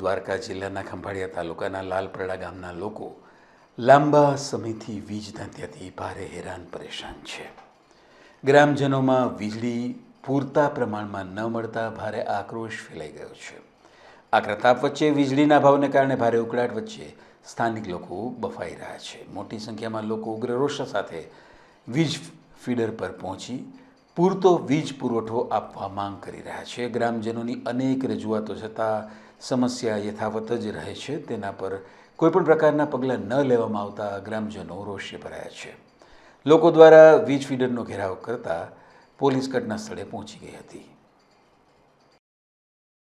દ્વારકા જિલ્લાના ખંભાળિયા તાલુકાના લાલપરડા ગામના લોકો લાંબા સમયથી વીજ ધંધ્યાથી ભારે હેરાન પરેશાન છે. ગ્રામજનોમાં વીજળી પૂરતા પ્રમાણમાં ન મળતા ભારે આક્રોશ ફેલાઈ ગયો છે. આ પ્રતાપ વચ્ચે વીજળીના ભાવને કારણે ભારે ઉકળાટ વચ્ચે સ્થાનિક લોકો બફાઈ રહ્યા છે. મોટી સંખ્યામાં લોકો ઉગ્ર રોષ સાથે વીજ ફીડર પર પહોંચી પૂરતો વીજ પુરવઠો આપવા માંગ કરી રહ્યા છે. ગ્રામજનોની અનેક રજૂઆતો છતાં સમસ્યા યથાવત જ રહે છે. તેના પર કોઈપણ પ્રકારના પગલાં ન લેવામાં આવતા ગ્રામજનો રોષે ભરાયા છે. લોકો દ્વારા વીજ ફીડરનો ઘેરાવ કરતા પોલીસ ઘટના સ્થળે પહોંચી ગઈ હતી.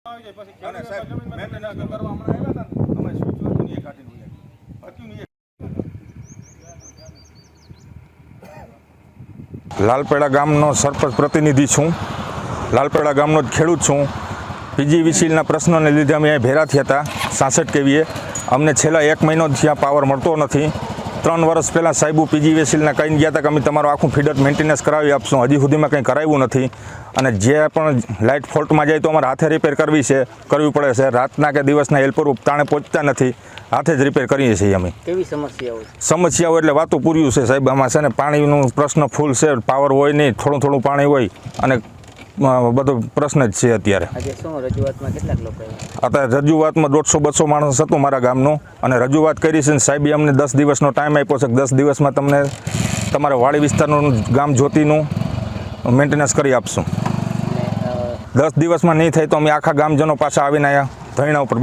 સાહેબ મેન્ટેનન્સ કરવા હમણાં આવ્યા હતા ને અમે સ્વિચ હતું ને એ કાઢીને ઉઈ આવ્યા. હતું ને એ લાલપેડા ગામનો સરપંચ પ્રતિનિધિ છું. લાલપેડા ગામનો જ ખેડૂત છું. પીજીવીસીએલના પ્રશ્નોને લીધે અમે અહીં ભેરા થયા હતા. સાસઠ કેવીએ. અમને છેલ્લા એક મહિનો ત્યાં પાવર મળતો નથી. ત્રણ વર્ષ પહેલાં સાહેબુ પીજીવીસીએલના કહીને ગયા હતા કે અમે તમારું આખું ફીડર મેન્ટેનન્સ કરાવી આપશું. હજી સુધીમાં કંઈ કરાવ્યું નથી. અને જે પણ લાઇટ ફોલ્ટમાં જાય તો અમારે હાથે રિપેર કરવી છે કરવી પડે છે. રાતના કે દિવસના હેલ્પર તાણે પહોંચતા નથી. હાથે જ રિપેર કરીએ છીએ અમે. કેવી સમસ્યાઓ સમસ્યાઓ એટલે વાતો પૂર્યું છે સાહેબ. આમાં છે ને પાણીનું પ્રશ્ન ફૂલ છે. પાવર હોય નહીં થોડું થોડું પાણી હોય અને બધો પ્રશ્ન જ છે અત્યારે. આવ્યા? અત્યારે રજૂઆતમાં દોઢસો બસો માણસ હતું મારા ગામનું અને રજૂઆત કરી છે સાહેબે અમને દસ દિવસનો ટાઈમ આપ્યો છે દસ દિવસમાં તમને તમારા વાડી વિસ્તારનું ગામ જ્યોતિનું મેન્ટેનન્સ કરી આપશું. દસ દિવસમાં નહીં થાય તો અમે આખા ગામજનો પાછા આવીને અહીંયા ધરણા ઉપર